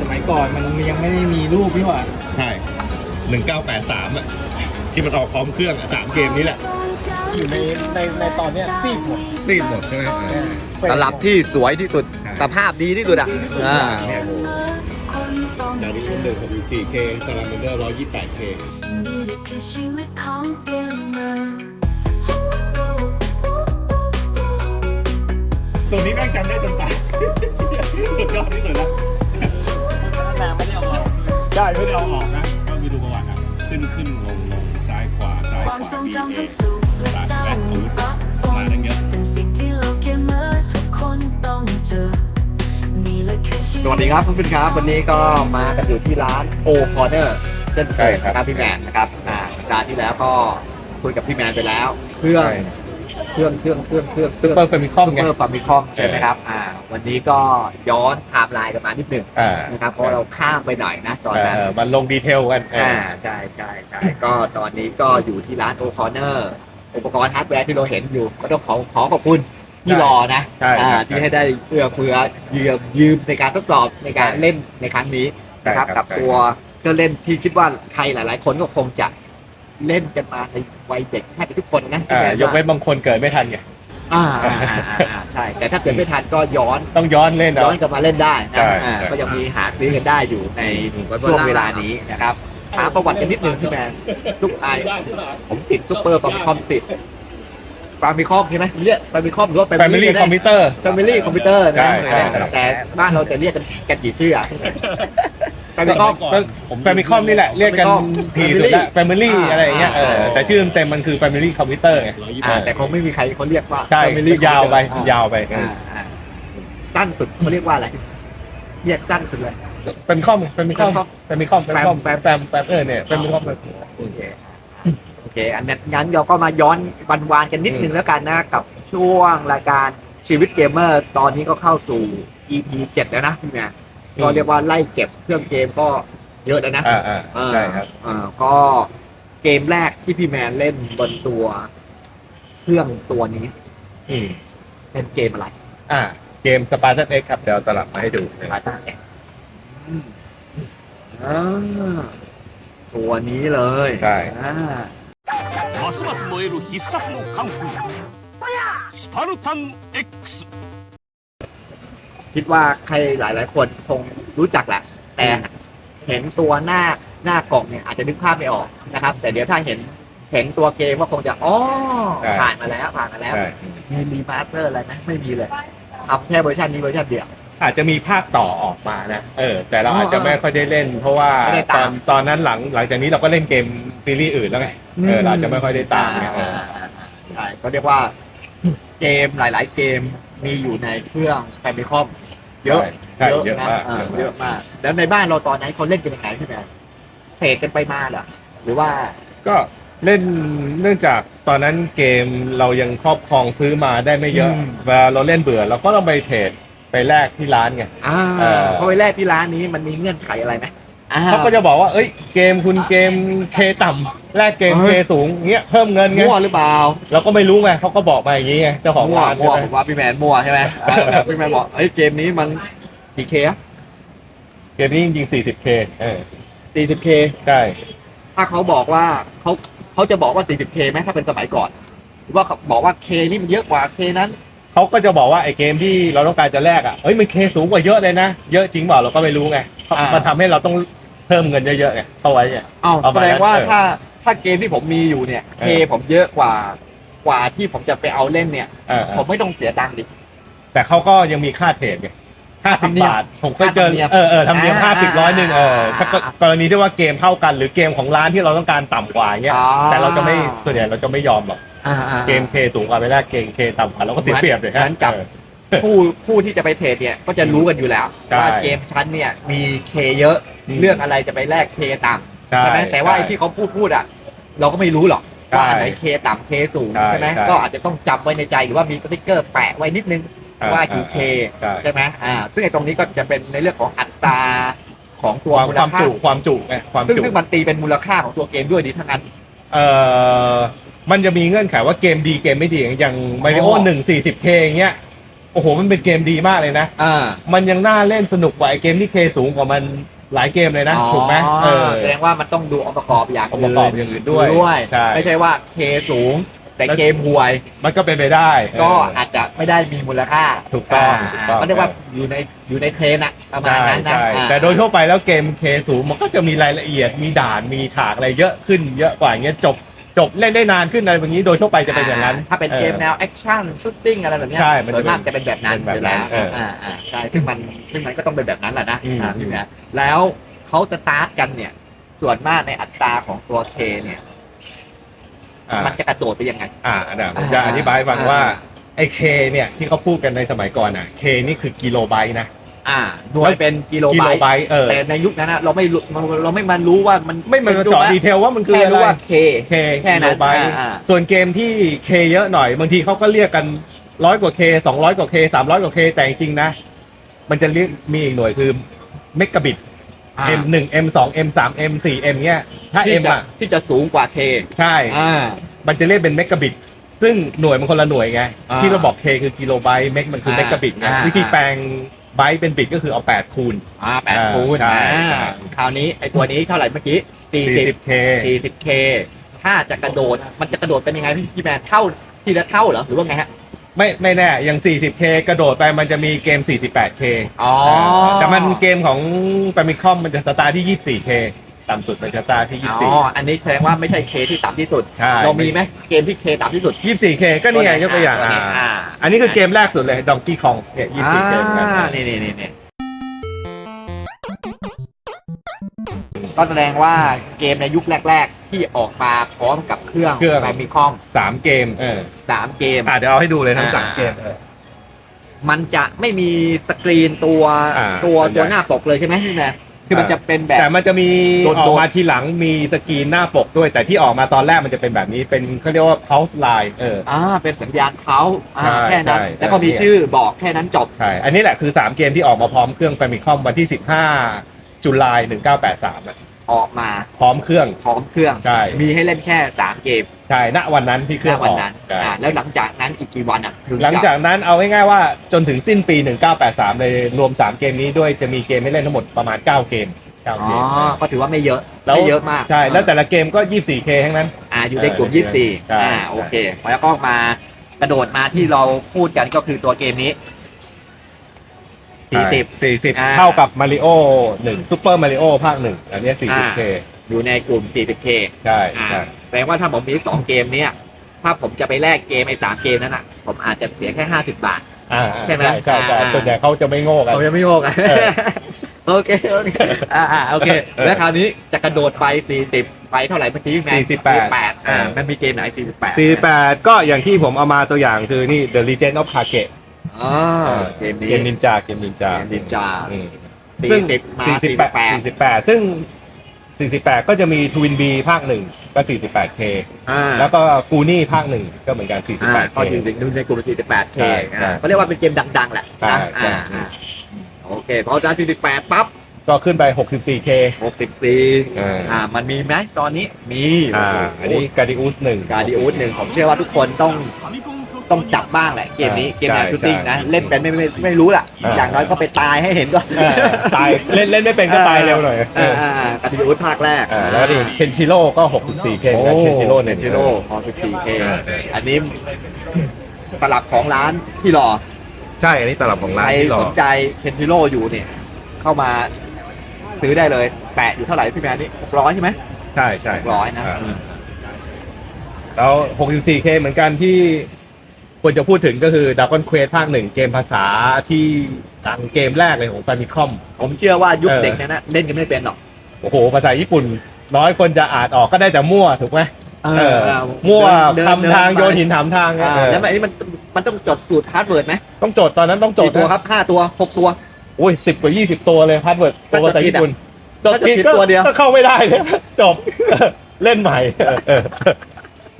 สมัยก่อนมันยังไม่ได้มีรูปนี่หว่าใช่ 1983 อะ ที่มันออกพร้อมเครื่องอะสามเกมนี้แหละ อยู่ในในในตอนเนี้ยซีดหมดซีดหมดใช่ไหมเออ ตลับที่สวยที่สุด สภาพดีที่สุดอะอ่าเนี่ยโอ้ดาริชั่นหนึ่งของ 4K ซาลาเมนเดอร์ 128K นี่แหละคือชีวิตของเกมเมอร์ตัวนี้แม่งจำได้จนตาย สุดยอดที่สุดแล้ว นาไม่ได้เอาออกได้ไม่ได้เอาออกนะก็ไปดูประวัติอะขึ้นขึ้นลงลงซ้ายขวาซ้ายคขวามวาทรงดีจำเอทั้งสุขและเศร้ารับปมานตั้งเยอะเป็นสิ่งที่เราเกมเมอร์ทุกคนต้องเจอนี่แหละคือชีวิตสวัสดีครับเพื่อนๆครับ วันนี้ก็มากันอยู่ที่ร้านโอคอร์เนอร์เช่นเคยใช่ครับนะครับพี่แมนนะครับอ่าสัปดาห์ที่แล้วก็คุยกับพี่แมนไปแล้วเครื่อง เครื่องเครื่องเครื่องเครื่องซุปเปอร์เฟมิคอมซุปไง เปอร์ฟาร์มิคอมใช่ไหมครับอ่าวันนี้ก็ย้อนไทม์ไลน์กันมานิดหนึ่งอ่านะครับเพราะเราข้ามไปหน่อยนะตอนนั้น เออมันลงดีเทลกันเอออ่าใช่ใช่ใช่ก็ตอนนี้ก็อยู่ที่ร้านโอคอร์เนอร์อุปกรณ์ฮาร์ดแวร์ที่เราเห็นอยู่ ก็ต้องขอขอขอบคุณที่รอนะใช่อ่าครับที่ให้ได้เอื้อเฟื้อยืมยืมในการทดสอบในการเล่นในครั้งนี้นะครับใช่ครับกับตัวเครื่องเล่นที่คิดว่าใครหลาย ๆ คนก็คงจะ เล่นกันมาในวัยเด็กแทบจะทุกคนนะอ่ายกเว้นบางคนเกิดไม่ทันไงอ่าอ่าอ่าอ่าใช่ แต่ถ้าเกิดไม่ทันก็ย้อนต้องย้อนเล่นย้เอา อนกลับมาเล่นได้ใช่นะอ่าใช่ ก็ยังมีหาซื้อกันได้อยู่ในช่วงเวลานี้นะครับถามประวัติกันนิดนึงพี่แมนซุปไอผมติดซุปเปอร์ฟาร์มิคอมติดฟาร์มิคอมใช่ไหมเรียกฟาร์มิคอมหรือว่าแฟมิลี่คอมพิวเตอร์ แฟมิลี่คอมพิวเตอร์ใช่นะใช่ครับแต่บ้านเราจะเรียกกันกันกี่ชื่ออะ ฟาร์มิคอมแฟมิคอมนี่แหละเรียกกันทีสุดละแฟมิลี่อ่าอะไรอย่างเงี้ยเอออ่าแต่ชื่อเต็มๆมันคือแฟมิลี่คอมพิวเตอร์ไงอ่าแต่คงไม่มีใครเขาเรียกว่า ใช่ Family ยาวไป Computer ยาวไปอ่าอ่าสั้นสุดเขาเรียกว่าอะไรเรียกสั้นสุดเลย แฟมิคอมแฟมิคอมแฟมิคอมแฟมิคอมแฟแฟมมแฟมแฟมเออเนี่ยแฟมิคอม โอเคโอเค อันนั้นงั้นเราก็มาย้อนวันวานๆกันนิดนึงแล้วกันนะ กับช่วงรายการชีวิตเกมเมอร์ ตอนนี้ก็เข้าสู่ EP 7 แล้วนะพี่แม่ ก็เรียกว่าไล่เก็บเครื่องเกมก็เยอะแล้วนะ อ่าอ่าใช่ครับ อ่าก็เกมแรกที่พี่แมนเล่นบนตัว เครื่องตัวนี้ อืม เป็นเกมอะไร อ่า เกมสปาร์ตันเอ็กครับ เดี๋ยวเอาตลับมาให้ดู มาตาเนี่ยอืมอ่าตัวนี้เลย ใช่ อ่า ますます燃える必殺のカンフースパルタン X คิดว่าใครหลาย ๆ คนคงรู้จักแหละ แต่เห็นตัวหน้าหน้ากล่องเนี่ยอาจจะนึกภาพไม่ออกนะครับ แต่เดี๋ยวถ้าเห็นเห็นตัวเกมก็คงจะอ๋อใช่ ผ่านมาแล้วผ่านมาแล้ว ใช่มีรีมาสเตอร์อะไรไหมไม่มีเลยทำแค่เวอร์ชันนี้เวอร์ชันเดียว อาจจะมีภาคต่อออกมานะเออ แต่เราอ๋ออาจจะไม่ค่อยได้เล่น เพราะว่าไม่ได้ตตาอมนตอนนั้นหลังหลังจากนี้เราก็เล่นเกมซีรีส์อื่นแล้วไงเออเราอาจจะไม่ค่อยได้ตามไงเออ ใช่ก็เรียกว่าเกมหลาย ๆ เกมมีอยู่ในเครื่องแฟมิคอม เยอะใช่เยอะนะมากเออเยอะมาก แล้วในบ้านเราตอนนั้นเขาเล่นกันยังไงพี่แมนเทรดกันไปมาเหรอหรือว่า ก็เล่นเนื่องจากตอนนั้นเกมเรายังครอบครองซื้อมาได้ไม่เยอะอืม เวลาเราเล่นเบื่อเราก็ต้องไปเทรดไปแลกที่ร้านไง อ่าเออ เพราะไปแรกที่ร้านนี้มันมีเงื่อนไขอะไรไหมอ่ เขาก็จะบอกว่าเอ้ยเกมคุณเกมเคต่ำ แลกเกมเฮ้เคยสูงเงี้ยเพิ่มเงินไงมั่วหรือเปล่าเราก็ไม่รู้ไงเขาก็บอกมาอย่างนี้ไงเจ้าของมั่วร้านมั่วใช่ไหมผมว่าพี่แมนมั่วใช่ไหมเออพี่แมนบอกเอ้ยเกมนี้มันกี่เคอะเกมนี้จริงๆ 40k เออ40เคใช่ ถ้าเขาบอกว่าเขาเขาจะบอกว่า 40k ไหมถ้าเป็นสมัยก่อนหรือว่าเขาบอกว่า k นี่มันเยอะกว่า k นั้น เขาก็จะบอกว่าไอ้เกมที่เราต้องการจะแลกอะเฮ้ยมันเคสูงกว่าเยอะเลยนะ เยอะจริงเปล่าเราก็ไม่รู้ไงอ่ามั มันทำให้เราต้องเพิ่มเงินเยอะๆไงเข้าไว้ไง เอ้าประแสมาณดนั้งนว่าเออ ถ้า ถ้าเกมที่ผมมีอยู่เนี่ย k เออ ผมเยอะกว่ากว่าที่ผมจะไปเอาเล่นเนี่ย เออผมไม่ต้องเสียตังค์ดิ แต่เขาก็ยังมีค่าเทรดไงห้าสิธรบรมเนียมบาท ผมเคยเจอค่าธรรมเนียมเออเออทำเนียมอ่าห้าสิบร้อยหนึ่งเอออ่าถ้ากรณีที่ว่าเกมเท่ากันหรือเกมของร้านที่เราต้องการต่ำกว่าเงี้ย อ๋อแต่เราจะไม่ส่วนใหญ่เราจะไม่ยอมหรอก อ่าอ่า เกมเคสูงกว่าไปแลกเกมเคต่ำกว่าเราก็เสียเปรียบเลยเหมือนกับเออผู้ผู้ที่จะไปเทรดเนี่ยก็จะรู้กันอยู่แล้วใช่ว่าเกมชั้นเนี่ยมีเคเยอะอืมเรื่องอะไรจะไปแลกเคต่ำ ใช่ใช่ไหมแต่ว่าไอ้ใช่ที่เขาพูดพูดอะ เราก็ไม่รู้หรอกใช่ว่าอันไหนเคต่ำเคสูงใช่ใช่ไหมใช่ก็อาจจะต้องจำไว้ในใจหรือว่ามีสติ๊กเกอร์แปะไว้นิดนึงอ่าว่ากี่เคใช่ ใช่ไหมอ่าซึ่งไอ้ตรงนี้ก็จะเป็นในเรื่องของอัตราของตัวความมูคลวามค่าจุความจุไงความซึ่งจุซึ่งมันตีเป็นมูลค่าของตัวเกมด้วยดีทั้งนั้น เอ่อมันจะมีเงื่อนไขว่าเกมดีเกมไม่ดีอย่างมาริโออ๋อหนึ่งสี่สิบเคอย่างเงี้ยโอ้โหมันเป็นเกมดีมากเลยนะ อ่า มันยังน่าเล่นสนุกกว่าไอ้เกมที่เคสูงกว่ามัน หลายเกมเลยนะถูกไหมเออแสดงว่ามันต้องดูองค์ประกอบอย่างองค์ประกอบอย่างอื่นด้วยด้วยใช่ไม่ใช่ว่าเคสูงแต่เกมห่วยมันก็เป็นไปได้ ก็เอออาจจะไม่ได้มีมูลค่าถูกต้องาถูกต้องก็เรียกว่าอยู่ในอยู่ในเทรนอะประมาณใช่นั้นนะใช่อ่าแต่โดยทั่วไปแล้วเกมเคสูงมันก็จะมีรายละเอียดมีด่านมีฉากอะไรเยอะขึ้นเยอะกว่าอย่างเงี้ยจบ จบเล่นได้นานขึ้นอะไรแบบนี้โดยทั่วไปจะเป็นอย่างนั้น ถ้าเป็นเกมแนวแอคชั่นชูตติ้งอะไรแบบเนี้ยใช่มันจะส่วนมากจะเป็นแบบนั้นเป็นแบบนั้นอยู่เอแล้วออ่าอ่าใช่ซึ่งมันซึ่งมันก็ต้องเป็นแบบนั้นแหละนะอืมอ่าพี่แม่แล้วเขาสตาร์ทกันเนี่ย ส่วนมากในอัตราของตัวเคเนี่ยอ่ามันจะกระโดดไปยังไง อ่าเดี๋ยวผมจะอธิบายให้ฟังว่าไอ้เคเนี่ยที่เขาพูดกันในสมัยก่อนอะเคนี่คือกิโลไบต์นะ อ่าหน่วยเป็นกิโลกิไบโลต์ไบต์เออแต่ในยุคนั้นนะเราไม่รู้เราไม่มันรู้ว่ามันไม่มันมาเจาะดีเทลว่ามันคือแค่อะไรรู้ว่าเค เคแค่นั้นกิโลไบต์อ่าส่วนเกมที่เคเยอะหน่อย บางทีเขาก็เรียกกันร้อยกว่าเคสองร้อยกว่าเคสามร้อยกว่าเคแต่จริงๆนะ มันจะเรียกมีอีกหน่วยคือเมกะบิต อ่า M 1 M 2 M 3 M 4 M เนี้ยถ้า ที่ M จะอะที่จะสูงกว่าเคใช่ อ่า มันจะเรียกเป็นเมกะบิต ซึ่งหน่วยมันคนละหน่วยไง อ่าที่เราบอก K คือกิโลไบต์ เมกมันคืออ่าเมกะบิตไงอ่า วิธีแปลง ไบต์เป็นบิตก็คือเอา 8 คูณ อ่าแปดอ่าคูณใช่อ่าใช่ คราวนี้ไอตัวนี้เท่าไหร่เมื่อกี้สี่สิบ 40K สี่สิบเคถ้าจะกระโดดมันจะกระโดดเป็นยังไงพี่พี่แมนเท่าทีละเท่าเหรอหรือว่าไงฮะไม่ไม่แน่อย่าง 40K กระโดดไปมันจะมีเกม 48K อ๋อแต่มันเกมของ Famicom มันจะสตาร์ทที่ 24K ต่ำสุดมันจะสตาร์ทที่ อ๋อ อันนี้แสดงว่าไม่ใช่เคที่ต่ำที่สุด ใช่ เรามีไหมเกมที่เคต่ำที่สุด 24 24K ก็นี่ไงยกตัวอย่างตัวนี้อ่าอ่าอันนี้คือเกมแรกสุดเลย Donkey Kong เนี่ย 24K เหมือนกันอ่านี่นี่นี่นี่ก็แสดงว่าเกมในยุคแรก ๆ ที่ออกมาพร้อมกับเครื่องเครื่องแฟมิคอมสามเกมเออสามเกม อ่าเดี๋ยวเอาให้ดูเลยทั้งสามอ่าเกมเออ มันจะไม่มีสกรีนตัวอ่าตัวส่วนใหญ่ ตัวหน้าปกเลยใช่ไหมพี่แมน คือมันอ่าจะเป็นแบบ แต่มันจะมีโดดๆออกมาทีหลังมีสกรีนหน้าปกด้วย แต่ที่ออกมาตอนแรกมันจะเป็นแบบนี้เป็นเขาเรียกว่า pulse line เออ อ่าเป็นสัญญาณเขาอ่าใช่แค่นั้น ใช่ แล้วก็มีใช่ชื่อบอกแค่นั้นจบ ใช่ อันนี้แหละคือ 3 เกมที่ออกมาพร้อมเครื่อง Famicom วันที่ 15 จุลาย 1983อะ ออกมาพร้อมเครื่อง พร้อมเครื่อง ใช่ มีให้เล่นแค่สามเกมใช่ณวันนั้นที่เคณรื่องอวันอกนั้นใช่อ่าแล้วหลังจากนั้นอีกกี่วันอะถึงหลังจากนั้นเอาง่ายๆว่าจนถึงสิ้นปี 1983 เลยรวม 3 เกมนี้ด้วยจะมีเกมให้เล่นทั้งหมดประมาณ 9 เกม9อ๋เกอมก็ถือว่าไม่เยอะแล้วไม่เยอะมากใช่ แล้วแต่ละเกมก็ 24K ทั้งนั้น อ่าอยู่ในกลุ่ม เออ24 ใช่อ่าโอเคแล้วก็มากระโดดมาที่เราพูดกันก็คือตัวเกมนี้ 40 40อ่า เท่ากับมาริโอ1ซูเปอร์มาริโอภาค1อันเนี้ย 40K อยู่ในกลุ่ม 40K ใช่อ่าใช่แสดงว่าถ้าผมมีสองเกมเนี้ยถ้าผมจะไปแลกเกมไอ้สามเกมนั้นอะ ผมอาจจะเสียแค่ 50 บาท อ่าใช่ไหมใช่ใช่ใช่อ่า ส่วนใหญ่เขาจะไม่โง่กัน ผมยังไม่โงกอะ เออ โอเค โอเค อ่าอ่าโอเคเออแล้วคราวนี้จะกระโดดไป 40 ไปเท่าไหร่เมื่อกี้แม่48 48อ่ามันมีเกมไหน 48 48ก็อย่างที่ผมเอามาตัวอย่างคือนี่ The Legend of Kage อ๋อเกมนี้เกมนินจาเกมนินจาเกมนินจาอืม สี่สิบมา48 48ซึ่ง48ก็จะมี Twin B ภาคหนึ่งก็ 48K อ่าแล้วก็กูนี่ภาคหนึ่งก็เหมือนกันอ่า 48K ก็อยู่ในดูในกลุ่ม 48K ใช่ใช่อ่าเขาเรียกว่าเป็นเกมดัง ๆ แหละใช่นะใช่ อ่าอ่าโอเคพอจาก48ปั๊บก็ขึ้นไป 64K 64อ่า อ่ามันมีไหมตอนนี้มีอ่าอันนี้ Gladius หนึ่งการดิอูสหนึ่งผมเชื่อว่าทุกคนต้อง ต้องจับบ้างแหละเกมนี้ใช่เกมแนวใช่ชูตติ้งนะใช่เล่นเป็นไม่ไม่ไม่รู้ล่ะอ่าอย่างน้อยก็ไปตายให้เห็นก็อ่าตายเล่นเล่นไม่เป็นก็ตายเร็วหน่อยอ่าอ่าอ่าการดิอูสภาคแรกอ่าแล้วนี่เคนชิโร่ก็ 64K เหมือนกันเคนชิโร่เนเนี่ยชิโร่พอ14 k อ่าอันนี้ตลับของร้านที่รอใช่ อันนี้ตลับของใคร้านรที่รอสนใจเคนชิโร่อยู่เนี่ยเข้ามาซื้อได้เลย แปะอยู่เท่าไหร่พี่แมนนี่หกร้อยใช่ไหมใช่ใช่หกร้อยนะาแล้ว 64K เหมือนกันที่ ควรจะพูดถึงก็คือ Dragon Quest ภาคหนึ่งเกมภาษาที่ดังเกมแรกเลยของ Famicom ผมเชื่อว่ายุคเออเด็กนั้นนะเล่นกันไม่เป็นหรอก โอ้โห ภาษาญี่ปุ่น น้อยคนจะอ่านออกก็ได้แต่มั่วถูกไหมเออมั่วเดินคำทางเดิโยไปนหินถามทางอ่าเออแล้วอันนี้มันมันต้องจดสูตรพาสเวิร์ดไหมต้องโจทย์ตอนนั้นต้องโจทกี่ย์ตัวนะครับห้าตัวหกตัวโอ้ยสิบกว่ายี่สิบตัวเลยพาสเวิร์ดตัวภาษาญี่ปุ่นถ้าจะผิดตัวเดียวก็เข้าไม่ได้เลยจบเล่นใหม่เ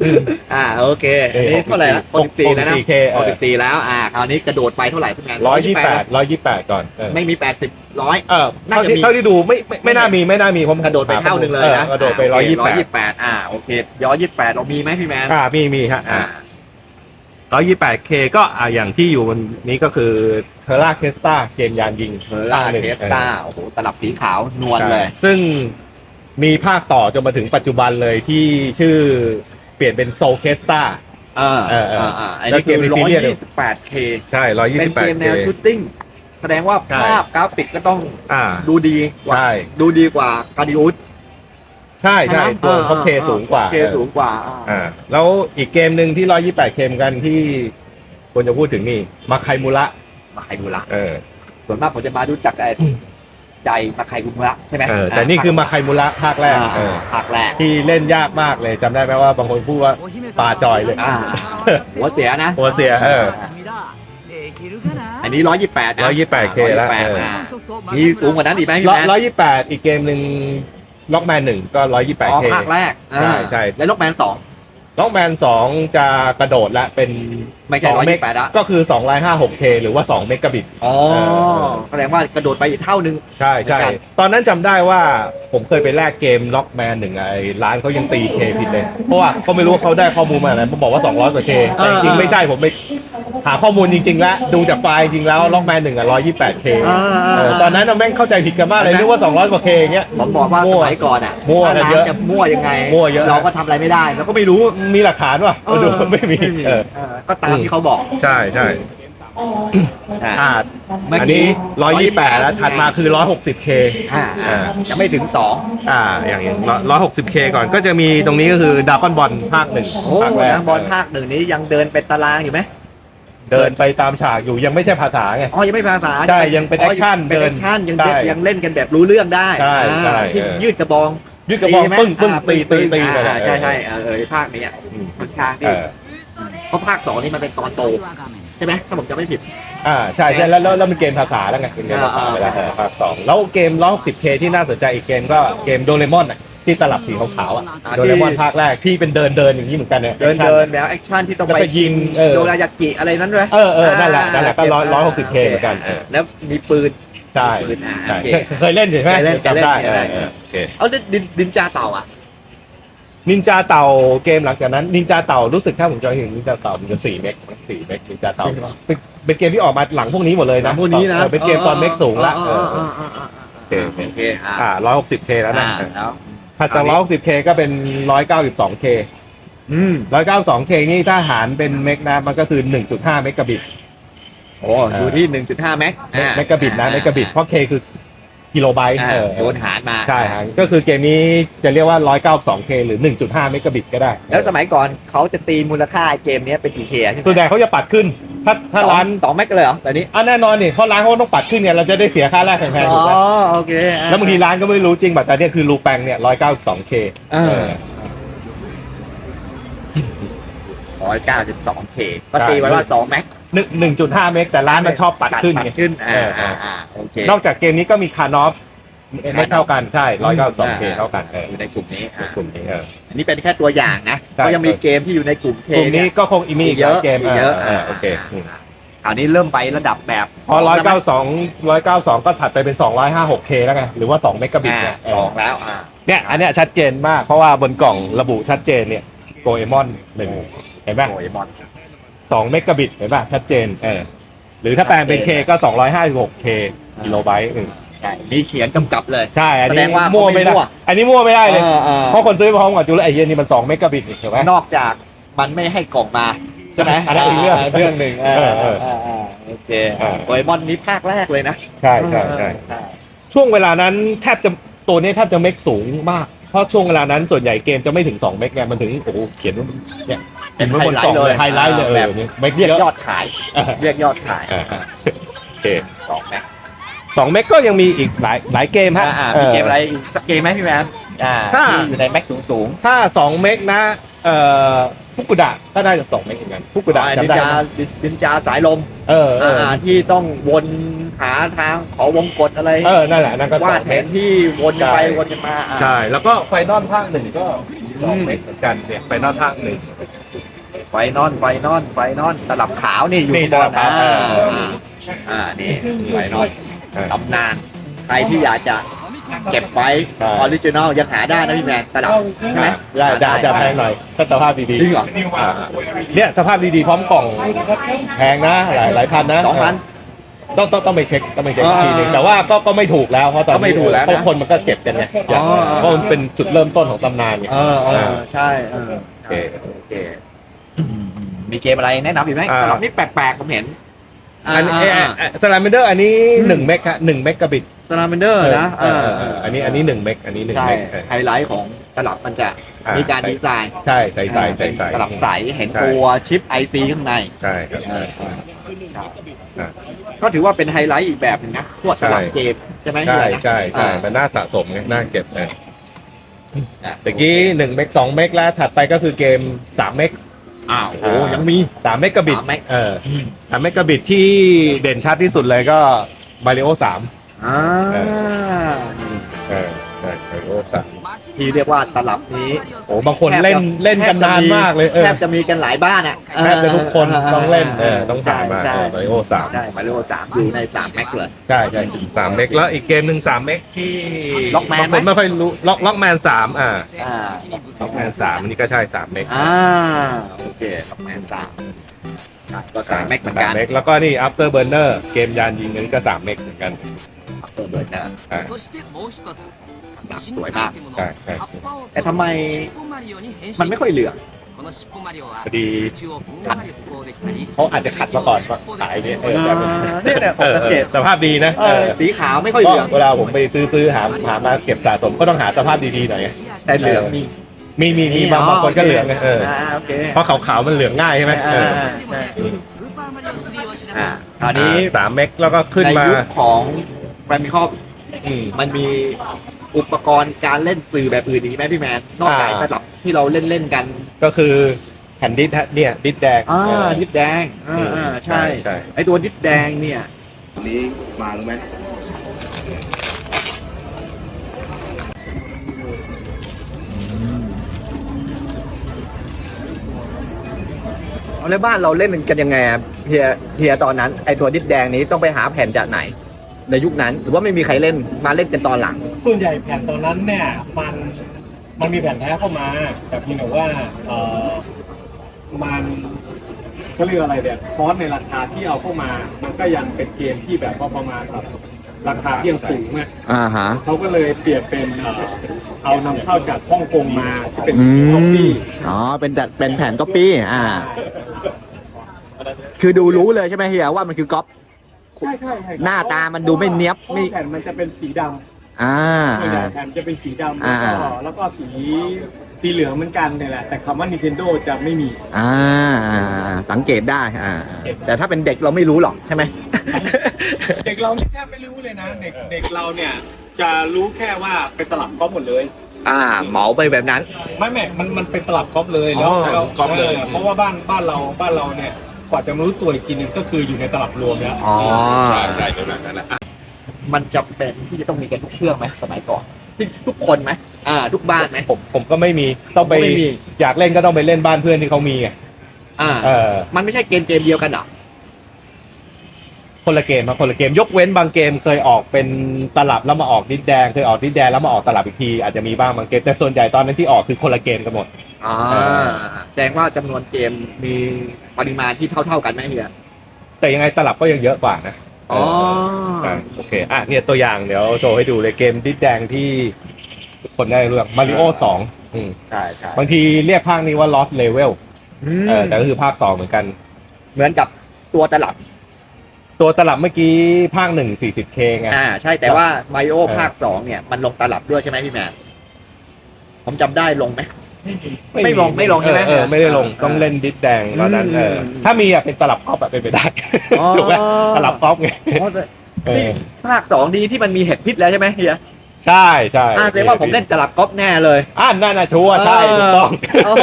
อออ่าโอเคเออนี่เท่าไหร่ละหกหกสี่แล้วนะ 64K เอหกอสิบสี่แล้วอ่าคราวนี้กระโดดไปเท่าไหร่พี่แมนร้อยยี่แปดร้อยยี่แปดก่อนเออไม่มีแปดสิบร้อยเออน่าเท่าจะที่มีเท่าที่ดูไม่ไม่ไม่น่ามีไม่น่ามีผมกระโดดไปเท่าหนึ่งเลยนะออกระโดดไปร้อยยี่แปดยี่แปดอ่าโอเคร้อยยี่แปดเรามีไหมพี่แมนอ่ามีมีฮะอ่าอ่า 128K ก็อะอย่างที่อยู่บนนี้ก็คือเทอร่าเคสตาเกมยานยิงเฮอร์ราภคหนึ่งเทสตาโอ้โหตลับสีขาวนวลเลยใช่ซึ่งมีภาคต่อจนมาถึงปัจจุบันเลยที่ชื่อ เปลี่ยนเป็นโซเคสตาเออเออเออเอออันนี้คือ แล้วเกมในซีเรียส 128K ใช่ เป็นเกม 128K แนวชูตติ้ง แสดงว่าใช่ ภาพกราฟิกก็ต้องอ่า ดูดีกว่า ใช่ ดูดีกว่าการดิอุสใช่ใช่ตัวเขาเคสูงกว่าเคสูงกว่าอ่าอ่า แล้วอีกเกมหนึ่งที่ 128K เหมือนกันที่ควรจะพูดถึงนี่มาไคมุระมาไคบุระเออ ส่วนมากผมจะมาดูจากไอ้ ใจมาไคบุระใช่ไหมเออแต่นี่คือมาไคมุระภาคแรกเออภาคแรกที่เล่นยากมากเลยจำได้ไหมว่าบางคนพูดว่าปลาจอยเลยอ่าหัวเสียนะหัวเสียเอออันนี้128นะ 128K แล้ว128เอออ่ามีสูงกว่านั้นอีกไหมพี่ร้อยแมนร้อยยี่แปดอีกเกมหนึ่งล็อกแมนหนึ่งก็ร้อยยี่แปดอ๋อเคภาคแรกใช่ใช่แล้วล็อกแมนสอง ล็อกแมนสองจะกระโดดละเป็นไม่ใช่สองเมก128ละ ก็คือสองร้อยห้าหกเคหรือว่าสองเมกะบิต อ๋อเออแสดงว่ากระโดดไปอีกเท่านึง ใช่ใช่เหมือนกัน ตอนนั้นจำได้ว่าผมเคยไปแลกเกมล็อกแมนหนึ่งไอ้ร้านเขายังตีเคผิดเลย เพราะว่าเขาไม่รู้ว่าเขาได้ข้อมูลมาอะไรผมบอกว่า 200 กว่าเคแต่จริงๆไม่ใช่ผมไป หาข้อมูลจริง ๆ แล้ว ดูจากไฟล์จริงๆแล้วล็อกแมนหนึ่งอะร้อยยี่แปดเคอ่าๆๆตอนนั้นเราแม่งเข้าใจผิดกันมากเลยนึกว่า200กว่าเคอย่างเงี้ยผมบอกว่าสมั่วมัยก่อนอะมั่วถ้ากันร้านเยอะจะมั่วยังไงมั่วเยอะ เราก็ทำอะไรไม่ได้เราก็ไม่รู้มีหลักฐานป่ะมาดูไม่มีเออ เออก็ตามที่เขาบอก ใช่ใช่อ่าอ่า เมื่ออันกี้นี้ร้อยยี่แปดแล้วถัดมาคือร้อยหกสิบเค อ่าอ่า จะไม่ถึงสอง อ่า อย่างอย่างร้อยหกสิบเคก่อนก็จะมีตรงนี้ก็คือดาก้อนบอลภาคหนึ่งโอ้ภาคแรกยังบอลภาคหนึ่งนี้ยังเดินเป็นตารางอยู่ไหม เดินไปตามฉากอยู่ยังไม่ใช่ภาษาไง อ๋อ ยังไม่ภาษาใช่ยังเป็น action เป็นเดิแอนคชั่นยังใช่ยังเล่นกันแบบรู้เรื่องได้ใช่ใช่อ่าที่เออ ยืดกระบองยืดกระบอกไหมปึ้งปึ้งอ่าตีตีตีอ่าไปเลยใช่ใช่เออเออภาคนี้อะอืม ค่อนข้างเอที่อเพราะภาคสองนี่มันเป็นตอนโตใช่ไหมถ้าผมจำไม่ผิด อ่าใช่ใช่แล้วแล้วแล้วมันเกมภาษาแล้วไงเป็นเกมภาษาอ่า ไปแล้วเออภาคสองแล้วเกมร้อยหกสิบเคที่น่าสนใจอีกเกมก็เกมโดเรมอนอะ ที่ตลับสีขาวๆอะอ่าโดเรมอนภาคแรกที่เป็นเดินเดินอย่างนี้เหมือนกันเนี่ยเดินเดินแล้วแอคชั่นที่ต้องแล้วไปก็ยิงเออ โดรายากิอะไรนั้นด้วยเออเออนั่นแหละนั่นแหละก็ร้อยร้อยหกสิบเคเหมือนกันเออแล้วมีปืน ใช่ปืนอ่าใช่โอเคเคยเคยเล่นใช่ไหมเคยเล่นจำได้เคยเล่นเออเออโอเคเอาดินดินดินจาเต่าอะ นินจาเต่าเกมหลังจากนั้นนินจาเต่ารู้สึกถ้าผมจำไม่ผิดนินจาเต่ามันจะสี่เมกสี่เมกนินจาเต่าเป็นเป็นเกมที่ออกมาหลังพวกนี้หมดเลยนะพวกนี้นะเออเป็นเกมตอนเมกสูงละเอเอออเอเอออเออเออโอเคโอเคอ่าอ่าร้อยหกสิบเคแล้วนะอ่าแล้ว ถ้าจากร้อยหกสิบเคก็เป็นร้อยเก้าสิบสองเคอืมร้อยเก้าสองเคนี่ถ้าหารเป็นเมกนะมันก็คือหนึ่งจุดห้าเมกะบิต โอ้อยู่ที่ 1.5 แม็กเมกะบิตนะเมกะบิตเพราะเคคือ กิโลไบต์อ่าเออโดนหารมา ใช่ฮะก็คือเกมนี้จะเรียกว่า 192K หรือ 1.5 เมกะบิตก็ได้แล้วสมัยก่อนเขาจะตีมูลค่าเกมนี้เป็นกี่เคใช่ไหมส่วนใหญ่เขาจะปัดขึ้น ถ้าถ้าร้านสองแม็กเลยเหรอแต่นี้อะแน่นอนนี่เพราะร้านเขาต้องปัดขึ้นเนี่ยเราจะได้เสียค่าแรกแพงๆอ๋ถูอกไหมโอเคอะแล้วบางทีร้านก็ไม่รู้จริงแบบแต่เนี่ยคือรูแปงเนี่ย 192K อ่าเออ ร้อยเก้าสิบสองเคก็ตีไว้ว่าสองแม็ก หนึ่งหนึ่งจุดห้าเมกแต่ร้านมันชอบปัดขึ้นปัไงดขึ้นอ่าเอออ่าอ่าโอเคนอกจากเกมนี้ก็มีคานอฟไม่เท่ากันใช่ 192K อ่าเท่ากันเอออยู่ในกลุ่มนี้อ่า กลุ่มนี้เออ อันนี้เป็นแค่ตัวอย่างนะใช่ ก็ยังมีเกมที่อยู่ในกลุ่มเคกลุ่มนี้ก็คงอีมีอีกหลายเกมเยอะเออโอเคอืมคราวนี้เริ่มไประดับแบบพอสงแล้วไหม192 192ก็ถัดไปเป็น 256K แล้วไงหรือว่า2เมกะบิตอ่าเนี่ยเอสอ องแล้วอ่าเนี่ยอันเนี้ยชัดเจนมากเพราะว่าบนกล่องระบุชัดเจนเนี่ยโกเอมอนหนึ่งเห็นไหมโอ้ยมอน สองเมกะบิตเห็นป่ะชัดเจนเออหรือถ้าแปลงเป็น K ก็ 256K กิโลไบต์หนึ่งใช่มีเขียนกำกับเลย ใช่ อันแสนี้ดงว่ามั่วเขาไม่ไม่ได้ มั่ว อันนี้มั่วไม่ได้เลย ออออเพราะคนซื้อมาพร้อมกับจูเลไอเย็นนี่มัน 2 เมกะบิตเห็นไหม นอกจากมันไม่ให้กล่องมา ใช่ไหมอันนั้นอีกเรื่องเรื่องหนึ่งเออเออเออเออโอเคเออโปเกมอนนี้ภาคแรกเลยนะใช่ใช่ใช่ใช่ช่วงเวลานั้นแทบจะตัวนี้แทบจะเมกสูงมาก เพราะช่วงเวลานั้นส่วนใหญ่เกมจะไม่ถึง 2 เมกไงมันถึงโอ้โหเขียนว่าเนี่ย เป็นไว้บนกล่องเลยไฮไลท์เลยแบบเออเมกเรียกเยอะยอดขายเออเรียกยอดขายเออโอเคสองแม็กสองเมกก็ยังมีอีกหลายหลายเกมฮะอ่ามีเกมอะไรอีกสักเกมไหมพี่แมนอ่าถ้าที่อยู่ในแม็กสูงสูงถ้า2เมกนะเอ่อฟุกุดะก็น่าจะ2เมกเหมือนกันฟุกุๆดะอ่าดิจำนได้จาไหมดินจาสายลม เออเอออ่าที่ต้องวนหาทางขอวงกดอะไร เออนั่นแหละนั่นก็สวาอดงแผเมกนที่วนกันไปใช่วนกันมาอ่าใช่แล้วก็ไฟนอลภาคหนึ่งก็ สองเมกเหมือนกันเนี่ยไฟนอลภาคหนึ่ง ไฟนอนไฟนอนไฟนอนตลับขาวนี่อยู่นี่บนตลับอ่าขาวเอออ่านี่ไฟนอนเออตำนานใครที่อยากจะหเก็บไว้ใช่ ออริจินอลยังหาได้นะพี่แมนตลับใช่ไหมได้ได้จะแพงหน่อยถ้าสภาพดีๆจริงเหรออ่าเนี่ยสภาพดีๆพร้อมกล่องแพงนะหลายหลายพันนะสองพัน ต้องต้องต้องไปเช็คต้องไปเช็คอีกทีหนึงอ่าแต่ว่าก็ก็ไม่ถูกแล้วเพราะตอนก็ไม่นี้ถูกแล้วนะเพราะคนมันก็เก็บกันไงอ๋อเพราะมันเป็นจุดเริ่มต้นของตำนานไงเออเออใช่เออโอเคโอเคมีเกมอะไรแนะนำอีกไหมอ่าตลับนี่แปลกๆผมเห็น อันนี้สลามิเดอร์อันนี้หนึ่งเมกฮะหนึ่งเมกะบิตสลามันเดอร์นะเออเออเอออันนี้อันนี้หนึ่งเมกอันนี้หนึ่งใช่เมกเออไฮไลท์ของตลับมันจะอ่ามีมีการดีไซน์ใช่ใส่ใส่ใส่ใส่ตลับใสเห็นใช่ ตัวชิป IC ข้างใน ใช่ครับเอออ่า ก็ถือว่าเป็นไฮไลท์อีกแบบหนึงนะพวกตลับใช่เกมใช่ไหมใช่เฮียนะใช่ใช่อ่ามันน่าสะสมไงน่าเก็บเอออะตะกี้หนึ่งเมกสองเมกแล้วถัดไปก็คือเกมสามเมกอ้าวโอ้ยังมี สามเมกะบิตสามเมก เออสามเมกะบิตที่เด่นชัดที่สุดเลยก็มาริโอสามอ่า เออใช่มาริโอสาม ที่เรียกว่าตลับนี้ โอ้บางคนเล่นเล่นกันนานมากเลยเออแทบจะมีกันหลายบ้านอะแทบจะทุกคนต้องเล่นเออต้องจ่ายมาใช่มาริโอสามใช่มารโอสามอยู่ในสามแม็กเลย ใช่ใช่สามเมกแล้วอีกเกมหนึ่งสามเมกที่ล็อกแมนไหม บางคนไม่ค่อยรู้ล็อกล็อกแมนสามอ่าล็อกแมนสามอันนี้ก็ใช่สามเมกอ่าโอเคล็อกแมนสามก็สามแม็กเหมือนกันแล้วก็นี่ after burner เกมยานยิงอันนี้ก็สามเมกเหมือนกัน อัปเดตเบอร์นะ อ่า หนักสวยมากใช่ใช่แต่ทำไมมันไม่ค่อยเหลืองพอดีขัดเขาอาจจะขัดมาก่อนว่าขายเนี่ยเนี่ยเนี่ยผมสังเกตสภาพดีนะสีขาวไม่ค่อยเหลืองเวลาผมไปซื้อหาหามาเก็บสะสมก็ต้องหาสภาพดีๆหน่อยแต่เหลืองมีมีมีมีบางคนก็เหลืองเพราะขาวๆมันเหลืองง่ายใช่ไหมอันนี้สามเมกแล้วก็ขึ้นมาในยุคของแฟมีคอบมันมี อุปกรณ์การเล่นสื่อแบบอื่นอีกไหมพี่แมนนอกจากอ่าตลับที่เราเล่นเล่นๆกันก็คือแผ่นดิสฮะเนี่ยดิสแดงอ่าเออ ดิสแดงอ่าอ่าใช่ ใช่ ไอตัวดิสแดงเนี่ยนี้มารู้ไหมเอาในบ้านเราเล่นกันยังไงอะเฮียเฮียตอนนั้นไอตัวดิสแดงนี้ต้องไปหาแผ่นจากไหน ในยุคนั้น หรือว่าไม่มีใครเล่นมาเล่นกันตอนหลัง ส่วนใหญ่แผ่นตอนนั้นเนี่ยมันมันมีแผ่นแท้เข้ามา แต่เพียงแต่ว่าเออมันก็เรียกอะไรเนี่ยคอสในราคาที่เอาเข้ามา มันก็ยังเป็นเกมที่แบบว่าประมาณแบบราคาที่ยังสูงอะอ่าฮะ เขาก็เลยเปลี่ยนเป็นเอ่อเอานำเข้าจากฮ่องกงมาที่เป็นอืคอปปี้มอ๋อ เป็นแต่เป็นแผ่นก๊อปปี้ อ่า คือดูรู้เลยใช่ไหมเฮียว่ามันคือก๊อป ใช่ใช่ใช่หน้าตามันดูไม่เนี๊ยบไม่ แผ่นมันจะเป็นสีดำอ่าส่วนใหญ่อ่า แผ่นจะเป็นสีดำอ่าแล้วก็แล้วก็สีสีเหลืองเหมือนกันเนี่ยแหละ แต่คำว่า Nintendo จะไม่มีอ่าอ่าสังเกตได้อ่าแต่ถ้าเป็นเด็กเราไม่รู้หรอกใช่ไหม เด็กเรานี่แทบไม่รู้เลยนะ เด็กเด็กเราเนี่ยจะรู้แค่ว่าเป็นตลับก๊อปหมดเลย อ่าเหมาไปแบบนั้น ไม่แม่มันมันเป็นตลับก๊อปเลยแล้วอ๋อแล้วก๊อปเลย เพราะว่าบ้านบ้านเราบ้านเราเนี่ยก ว่าจะมารู้ตัวอีกทีหนึงก็คืออยู่ในตลับรวมแล้วอ๋อ ใช่ใช่ขนาดนั้นแหละมันจะเป็นที่จะต้องมีกันทุกเครื่องไหมสมัยก่อนที่ทุกคนไหมอ่า ทุกบ้านไหม ผมผมก็ไม่มีต้องไปไม่มี อยากเล่นก็ต้องไปเล่นบ้านเพื่อนที่เขามีไงอ่า เออมันไม่ใช่เกมเกมเดียวกันเหรอ คนละเกมครับคนละเกมยกเว้นบางเกมเคยออกเป็นตลับแล้วมาออกดิสแดงเคยออกดิสแดงแล้วมาออกตลับอีกทีอาจจะมีบ้างบางเกมแต่ส่วนใหญ่ตอนนั้นที่ออกคือคนละเกมกันหมด อ่าเออแสดงว่าจำนวนเกมมีปริมาณที่เท่า ๆกันไหมเฮีย แต่ยังไงตลับก็ยังเยอะกว่านะอ๋อใช่โอเค อะ เนี่ยตัวอย่างเดี๋ยวโชว์ให้ดูเลยเกมดิสแดงที่ทุกคนได้เรื่องมาริโอสองอืมใช่ใช่บางทีเรียกภาคนี้ว่า Lost Level เออแต่ก็คือภาคสองเหมือนกัน เหมือนกับตัวตลับ ตัวตลับเมื่อกี้ภาคหนึ่ง 40K ไง อ่า ใช่แต่ว่ามาริโอเออภาคสองเนี่ย มันลงตลับด้วยใช่ไหมพี่แมนผมจำได้ลงไหม ไม่ลงไม่ลงใช่ไหม เออเออไม่ได้ลงอ่าต้องเล่นดิสแดงตอนนั้นเอออืมถ้ามีอะเป็นตลับก๊อปแบบเป็นไปได้อ๋อถูกไหมตลับก๊อปไงอ๋อแต่เอนี่อภาคสองดีที่มันมีเห็ดพิษแล้วใช่ไหมเฮียใช่ใช่อ่าแสดงว่าผมเล่นตลับก๊อปแน่เลย อ่านั่นน่ะชัวร์ใช่ถูกต้อง เออ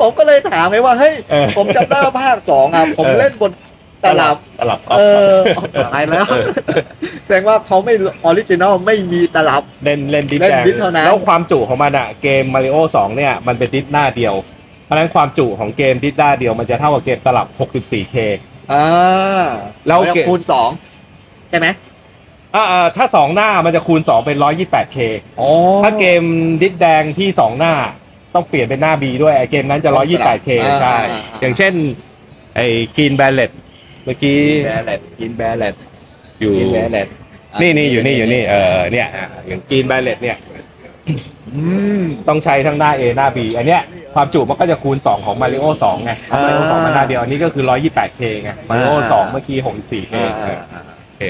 ผมก็เลยถามไงว่าเฮ้ยเออผมจำได้ว่าภาคสองอะผมเออ เล่นบน ตลับตลับก๊อปเออตายแล้ว แสดงว่าเขาไม่ออริจินอลไม่มีตลับ เล่นเล่นดิสเล่นแดงดิสเท่านั้น แล้วความจุของมันอะเกมมาริโอ2เนี่ย มันเป็นดิสหน้าเดียว เพราะฉะนั้นความจุของเกมดิสหน้าเดียวมันจะเท่ากับเกมตลับ 64K อ่าแล้วเกมคูณสองใช่ไหมอ่าอ่าถ้าสองหน้ามันจะคูณสองเป็นร้อยยี่แปดเคอ๋อถ้าเกมดิสแดงที่สองหน้าต้องเปลี่ยนเป็นหน้า B ด้วยไอเกมนั้นจะ 128K อ่าใช่อ่าอ่าอย่างเช่นไอ้กินแบลเลต เมื่อกี้แบลเลตกินแบลเลตอยู่ กินแบลเลตนี่นี่อยู่นี่อยู่นี่ เออเนี่ยอะอย่างกินแบลเลตเนี่ยอืมต้องใช้ทั้งหน้า A หน้า B อันเนี้ยความจุมันก็จะคูณ 2 ของ Mario 2 ไงมาริโออ่า2มาหน้าเดียว อันนี้ก็คือ 128K ไง Mario 2 เมื่อกี้ 64K อ่าเอออ่าโอเค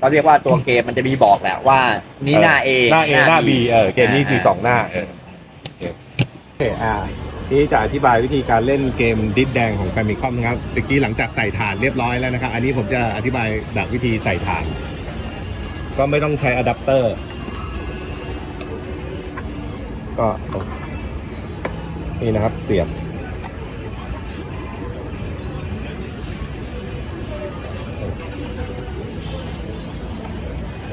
ก็เรียกว่าตัวเกมมันจะมีบอกแหละว่า นี่หน้า A หน้า A หน้า B เออเกมนี้คือสองหน้าเออโอเคโอเคอ่า นี่จะอธิบายวิธีการเล่นเกมดิสแดงของ Famicom นะครับตะกี้หลังจากใส่ฐานเรียบร้อยแล้วนะครับ อันนี้ผมจะอธิบายแบบวิธีใส่ฐาน ก็ไม่ต้องใช้อะแดปเตอร์ ก็นี่นะครับเสียบเ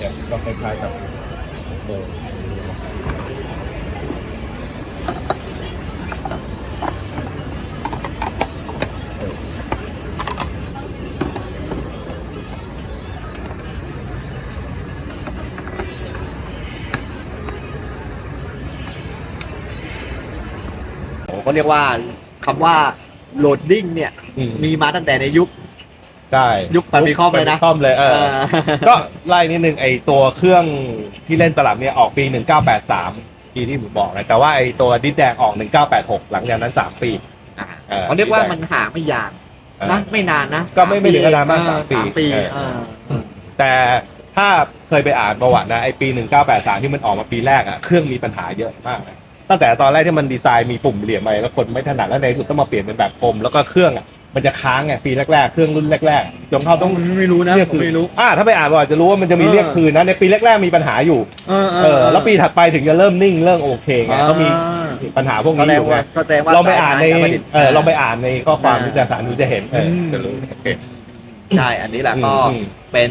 นี่ยก็คล้ายๆกับเบ เรียกว่าคำว่าโหลดดิ้งเนี่ย อืม มีมาตั้งแต่ในยุค ใช่ยุค Famicom เลยนะ Famicom เลยเออ ก็ ไล่นิดนึงไอตัวเครื่องที่เล่นตลับเนี่ยออกปี 1983 ปีที่ผมบอกนะแต่ว่าไอตัวดิสแดงออก 1986 หลังจากนั้น 3 ปีอ่าเออเขาเรียกว่ามันห่างไม่ยากเออนะไม่นานนะก็ไม่ไม่ถึงขนาดนั้นเออสามปีสามปีเออ เออแต่ถ้าเคยไปอ่านประวัตินะไอปี 1983 ที่มันออกมาปีแรกอะเครื่องมีปัญหาเยอะมากนะ ตั้งแต่ตอนแรกที่มันดีไซน์มีปุ่มเหลี่ยมอะไรแล้วคนไม่ถนัดแล้วในที่สุดต้องมาเปลี่ยนเป็นแบบกลมแล้วก็เครื่องอะมันจะค้างไงปีแรกๆเครื่องรุ่นแรกๆจนเขาต้องไม่รู้นะเรียกผมคืนไม่รู้ อ่าถ้าไปอ่านประวัติจะรู้ว่ามันจะมีเออเรียกคืนนะในปีแรกๆมีปัญหาอยู่เออเออแล้วปีถัดไปถึงจะเริ่มนิ่งเริ่มโอเคไงก็มีปัญหาพวกก็นี้แสอดงยู่ไงว่าก็แสดงว่าเราไปอ่านในสยงประดิษฐ์เออเราไปอ่านในข้อความที่จะสารดูจะเห็นเออมจะรู้โอเค ใช่อันนี้แหละก็อืม เป็น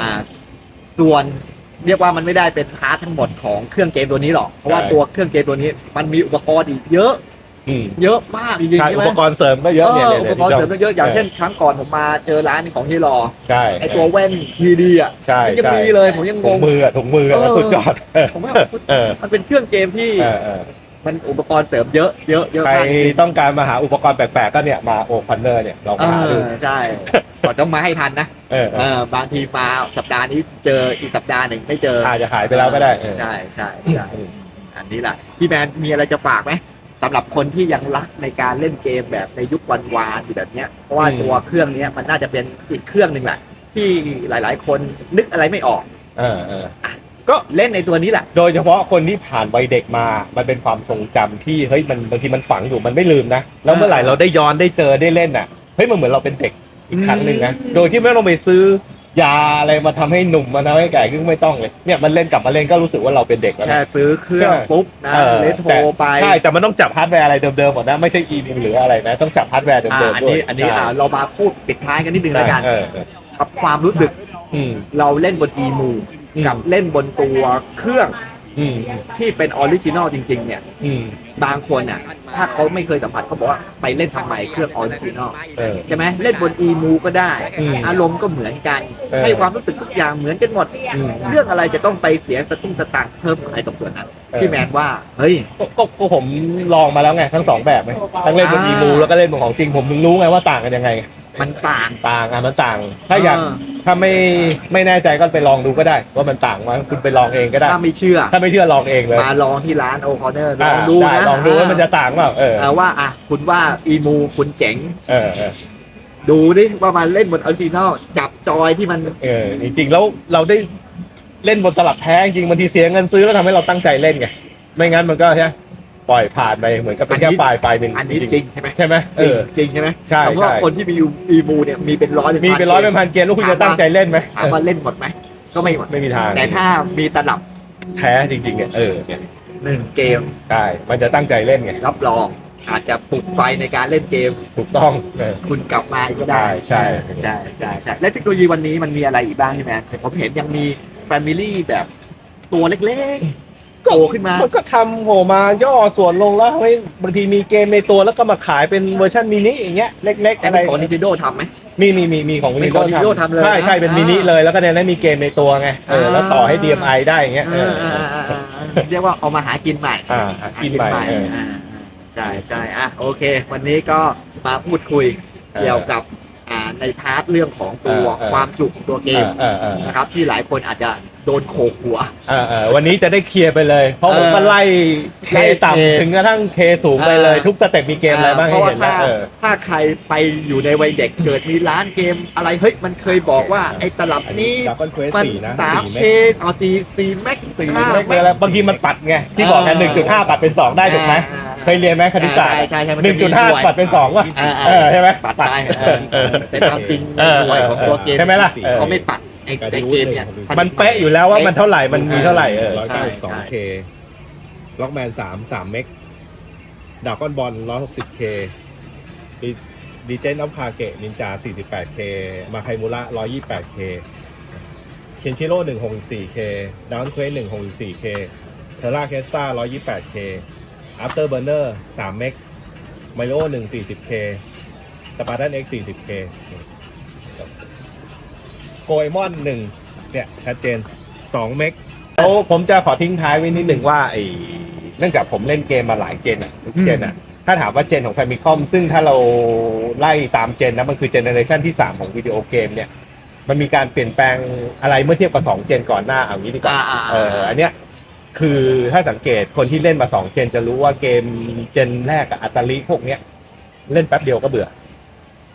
อ่าส่วน เรียกว่ามันไม่ได้เป็นพาร์ททั้งหมดของเครื่องเกมตัวนี้หรอก เพราะว่าตัวเครื่องเกมตัวนี้มันมีอุปกรณ์อีกเยอะ อืมเยอะมากจริงๆใช่ใช่อุไหมปกรณ์เสริมก็เยอะเนี่ยเอเนี่อยอุปกรณ์เสริมก็เยอะอย่างเช่นอครั้งก่อนผมมาเจอร้านของที่รอใช่ไอตัวแว่นทีดีอะใช่มันยังใช่มีเลยผมยังงถุงง มืออะถุงมืออะเออ สุดยอดเออผมว่าเออมันเป็นเครื่องเกมที่ เออเออ มันอุปกรณ์เสริมเยอะเยอะเยอะใครมากจริงต้องการมาหาอุปกรณ์แปลกๆก็เนี่ยมาโอพันเนอร์เนี่ยลองเอมาหาดูอใช่ก่อนต้องมาให้ทันนะเออเอเอออบางทีมาสัปดาห์นี้เจออีกสัปดาห์หนึ่งไม่เจออาจจะหายไปแล้วก็ได้เออใช่ใช่ใช่อันนี้แหละพี่แมนมีอะไรจะฝากไหมสำหรับคนที่ยังรักในการเล่นเกมแบบในยุควันวานอยู่แบบเนี้ยเพราะว่าตัวเครื่องเนี้ยมันน่าจะเป็นอีกเครื่องหนึ่งแหละที่หลาย ๆ คนนึกอะไรไม่ออก เออเออ ก็เล่นในตัวนี้แหละ โดยเฉพาะคนที่ผ่านวัยเด็กมา มันเป็นความทรงจำที่เฮ้ยมันบางทีมันฝังอยู่มันไม่ลืมนะ แล้วเมื่อไหร่เราได้ย้อนได้เจอได้เล่นอะ เฮ้ยมันเหมือนเราเป็นเด็กอีกครั้งหนึ่งนะโดยที่ไม่ต้องไปซื้อยาอะไรมาทำให้หนุ่มมาทำให้แก่ขึ้นไม่ต้องเลย เนี่ยมันเล่นกลับมาเล่นก็รู้สึกว่าเราเป็นเด็กแล้วแค่นะซื้อเครื่องใช่ ปุ๊บนะออเลทโทรแต่ไปใช่แต่มันต้องจับฮาร์ดแวร์อะไรเดิมๆหมดนะไม่ใช่อีมิวหรืออะไรนะต้องจับฮาร์ดแวร์เดิอ่ามๆอันด้วยนี้อันนี้ใช่อ่าเรามาพูดปิดท้ายกันนิดนึงแล้วกันเออเออกับความรู้สึกอืม เราเล่นบนอีมู อืม กับเล่นบนตัวเครื่องอืมที่เป็นออริจินอลจริง ๆ เนี่ย อืมบางคนอะ ถ้าเขาไม่เคยสัมผัสเขาบอกว่าไปเล่นทำไมเครื่องออริจินอลเออ ใช่ไหมเล่นบนอีมูก็ได้ อืมอารมณ์ก็เหมือนกัน เออ ให้ความรู้สึกทุกอย่างเหมือนกันหมด อืม เรื่องอะไรจะต้องไปเสียสตุ้งสตางค์เพิ่มอะไรตรงส่วนนั้นเออ พี่แมนว่าเฮ้ย ก็ก็ก็ผมลองมาแล้วไงทั้งสองแบบไหมทั้งเล่นบนอ่า อีมูแล้วก็เล่นบนของจริงผมถึงรู้ไงว่าต่างกันยังไง มันต่าง ต่างอะมันต่าง ถ้าอยากเออถ้าไม่ไม่แน่ใจก็ไปลองดูก็ได้ ว่ามันต่างไหมคุณไปลองเองก็ได้ ถ้าไม่เชื่อ ถ้าไม่เชื่อลองเองเลยมาลองที่ร้านโอคอนเนอร์ลอ่าองดูได้นะลองดูว่ามันจะต่างเปล่าเออเออว่าอะคุณว่าอีมูคุณเจ๋ง เออเออ ดูดิว่ามันเล่นบนออริจินอลจับจอยที่มัน เออจริงๆแล้วเราได้เล่นบนตลับแท้จริงบางทีเสียเงินซื้อแล้วทำให้เราตั้งใจเล่นไงไม่งั้นมันก็ใช่ ปล่อยผ่านไปเหมือนกับเป็นแค่อันนี้ไฟล์ไฟล์หนึ่งอันนี้จริงใช่ไหมใช่ไหมเอจริงอ จริงใช่ไหมใช่เพราะว่าใช่ คนที่มีอีมูเนี่ยมีเป็นร้อยมีเป็นร้อยเป็นพันเกมแล้วคุณจะตั้งใจเล่นไหมถามว่าเล่นหมดไหมก็ไม่หมดไม่มีทางแต่ถ้ามีตลับแท้จริงๆเนี่ยเออเนี่ยหนึ่งเกมใช่มันจะตั้งใจเล่นไงรับรอง อาจจะปลุกไฟในการเล่นเกม ถูกต้องเออ คุณกลับมาอีกก็ได้ใช่ใช่ ใช่ใช่และเทคโนโลยีวันนี้มันมีอะไรอีกบ้างใช่ไหมผมเห็นยังมีแฟมิลี่แบบตัวเล็ก ๆโตขึ้นมา มันก็ทำโหมาย่อส่วนลงแล้วเฮ้ยบางทีมีเกมในตัวแล้วก็มาขายเป็นเวอร์ชันมินิอย่างเงี้ยเล็ก ๆ แต่อะไร เป็นของ Nintendo ทำไหม มีมีมีมีของมีของ Nintendo Nintendo ทำเลยใช่ใช่นะเป็นมินิเลยแล้วก็ในนั้นมีเกมในตัวไงเออแล้วต่อให้ DMI ได้อย่างเงี้ยเอเอออเออเออเออเรียกว่าเอามาหากินใหม่ อ่าหากินใหม่เออ อ่าใช่ใช่อะโอเค วันนี้ก็มาพูดคุยเออเกี่ยวกับอ่าในพาร์ทเรื่องของตัวเออเออ ความจุของตัวเกมเออเออเออ นะครับที่หลายคนอาจจะ โดนโขกหัว เออเออวันนี้จะได้เคลียร์ไปเลย เพราะผมก็เออไล่เคไล่ต่ำถึงกระทั่งเคสูงไปเลยเออทุกสเต็ปมีเกมอะไรบ้างเพให้ราะว่าเห็นแล้ถ้าวเออ ถ้าใครไปอยู่ในวัยเด็กเกิดมีร้านเกมอะไรเฮ้ยมันเคยบอกว่าไอ้ตลับนี้ดราก้อนเควสมันสี่นะสามสี่เคเมกเอาสี่สี่แม็กสี่ห้าเมกเลยแล้วบางทีมันปัดไงที่บอกกันเออหนึ่งจุดห้าปัดเป็นสองได้ถูกไหมอ่าเคยเรียนไหมคณิตศาสตร์ใช่ใช่ใช่มันหจะนึ่งมีจุดห้าหน่วยปัดเป็นสองว่ะอ่าเออใช่ไหมปัดได้เออเออเสร็จตามจริงเออหน่วยของตัวเกม ใช่ไหมล่ะเออ เขาไม่ปัด ไอ้ไอ้เกมเนี่ย มันเป๊ะอยู่แล้วว่ามันเท่าไหร่มันมีเท่าไหร่เออร้อยเก้าสิบสองเคล็อกแมนสามสามเมกดากอนบอลร้อยหกสิบเคดีเจนอัพคาเกะนินจาสี่สิบแปดเคมาไคมูระร้อยยี่แปดเคเคนชิโร่หนึ่งหกสี่เคดาวน์เควสหนึ่งหกสี่เคเทอร่าเคสตาร้อยยี่แปดเคอัปเตอร์เบอร์เนอร์สามเมกไมโลหนึ่งสี่สิบเคสปาร์ตันเอ็กสี่สิบเค โกเอมอนหนึ่งเนี่ยชัดเจนสองเมกแล้วผมจะขอทิ้งท้ายไว้นิดหนึ่งว่าไอ้เนื่องจากผมเล่นเกมมาหลายเจนอะทุกเจนอะถ้าถามว่าเจนของแฟมิคอมซึ่งถ้าเราไล่ตามเจนนะมันคือเจเนอเรชันที่ 3 ของวิดีโอเกมเนี่ย มันมีการเปลี่ยนแปลงอะไรเมื่อเทียบกับ 2 เจนก่อนหน้าเอางี้ดีกว่าอ่าๆๆเอออันเนี้ยคือถ้าสังเกตคนที่เล่นมา 2 เจนจะรู้ว่าเกมเจนแรกกับอัตาลีพวกเนี้ย เล่นแป๊บเดียวก็เบื่อ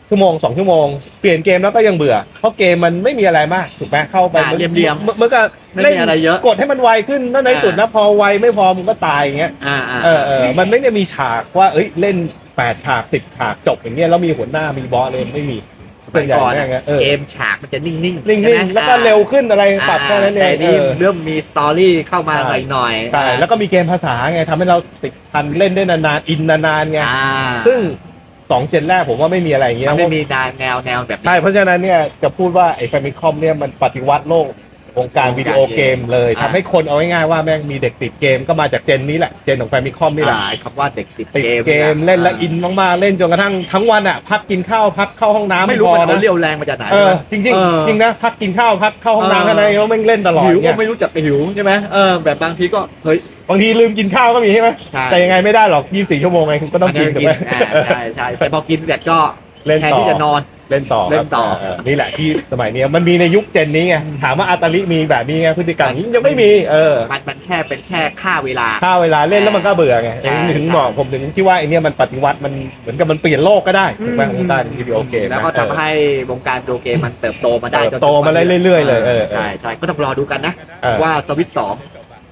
ชั่วโมงสองชั่วโมงเปลี่ยนเกมแล้วก็ยังเบื่อ เพราะเกมมันไม่มีอะไรมากถูกไหมเข้าไปอ่าเรียมๆเมื่อก็ไม่มีอะไรเยอะกดให้มันไวขึ้นนั่นในสุดนะพอไวไม่พอมันก็ตายอย่างเงี้ยอ่าอ่าเออเออมันไม่ได้มีฉากว่าเอ้ยเล่นแปดฉากสิบฉากจบอย่างเงี้ยแล้วมีหัวหน้ามีบอสเลยไม่มีสมัยก่อนส่วอะใหญ่แม่งเออเกมฉากมันจะนิ่งๆนิ่ใช่งไหมๆแล้วก็อ่าเร็วขึ้นอะไรปรับแค่นั้นเอแต่งนี่เออเริ่มมีสตอรี่เข้ามาใช่หน่อยๆใช่แล้วก็มีเกมภาษาไงทำให้เราติดพันเล่นได้นานๆอินนานๆไงอ่าซึ่ง สองเจนแรกผมว่าไม่มีอะไรอย่างเงี้ยมันไม่มีแนวแนวแนวแบบนี้ ใช่เพราะฉะนั้นเนี่ยจะพูดว่าไอ้แฟมิคอมเนี่ยมันปฏิวัติโลก วงการวิดีโอเกมเลยอ่าทำให้คนเอาง่ายๆว่าแม่งมีเด็กติดเกมก็มาจากเจนนี้แหละเจนของแฟมิคอมนี่แหละอ่าคำว่าเด็กติดติดเกมเกมะเล่นแล้วอินมากๆเล่นจนกระทั่งทั้งวันอะพักกินข้าวพักเข้าห้องน้ำไม่รู้พอมันเอานะเรี่ยวแรงมาจากไหนเออนะจริงเออๆจริงนะพักกินข้าวพักเข้าห้องน้ำเออแค่นั้นเองแล้วแม่งเล่นตลอดหิวก็เนี่ยไม่รู้จักไปหิวใช่ไหมเออแบบบางทีก็เฮ้ยบางทีลืมกินข้าวก็มีใช่ไหมใช่แต่ยังไงไม่ได้หรอก 24 ชั่วโมงไงคุณก็ต้องกินมัถูกกิไหมอ่าใช่ใช่แต่พอกินเสร็จก็ เล่นแทนต่อ ที่จะนอน เล่นต่อเล่นต่อครับเนี่แหละที่สมัยเนี้ยมันมีในยุคเจนนี้ไงถามว่าอาตาลิมีแบบนี้ไงพฤติกรรมนี้ยังไม่มีเออมันมันแค่เป็นแค่ค่าเวลา ถ้าเวลาเล่นแล้วมันก็เบื่อไงใช่ถึงใช่บอกผมถึงที่ว่าไอเนี้ยมันปฏิวัติมันเหมือนกับมันเปลี่ยนโลกก็ได้ถูกไหมอืมวงการวิดีโอเกมนะแล้วก็ทำให้วงการวิดีโอเกมมันเติบโตมาได้เติบโตมาได้เรื่อยๆเลยเออใช่ใช่ก็ต้องรอดูกันนะ เออว่าสวิตสอง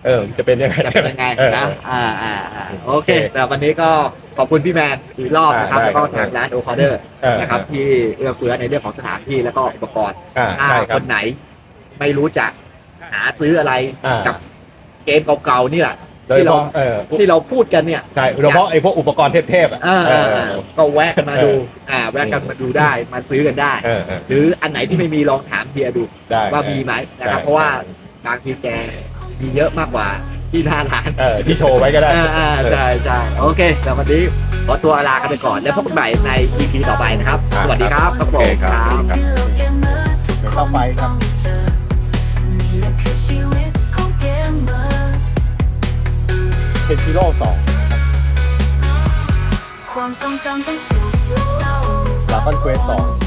เออจะเป็นยังไงจะเป็นยังไงออนะอ่าอ่าอ่าโอเคแต่วันนี้ก็ขอบคุณพี่แมนอีกรอบนะครับอ่าได้แล้วก็ครับทางร้านโอคอเดอร์เออนะครับที่เอื้อเฟื้อในเรื่องของสถานที่แล้วก็อุปกรณ์อ่าถ้าใช่คครับนไหนไม่รู้จักหาซื้ออะไรอ่ากักับเกมเก่าๆนี่แหละโดยที่เฉเราพาะเออที่เราพูดกันเนี่ยใช่โดยเฉพาะไอ้พวกอุปกรณ์เทพๆอะเออเอเอออเออก็แวะกันมาดูเอออ่าแวะกันมาดูได้มาซื้อกันได้เออเออหรืออันไหนที่ไม่มีลองถามเฮียดูได้ว่ามีไหมนะครับใช่เพราะว่าบางทีแก มีเยอะมากกว่าที่หน้าร้านเออที่โชว์ไว้ก็ได้อ่าอ่าใช่ใช่โอเคแต่วันนี้ขอตัวลากันไปก่อนแล้วพบกันใหม่ใน EP ต่อไปนะครับอ่าสวัสดีครับครับผโอมเคครับครับที่โลกเกมเมอร์ทุกเดี๋ยวคเข้านไฟครัต้บองเจอนี่แหละคือชีวิตของเกมเมอร์เคนชิโร่สองความทรงจำทั้งสุขและเศร้า ลาฟันเควสสอง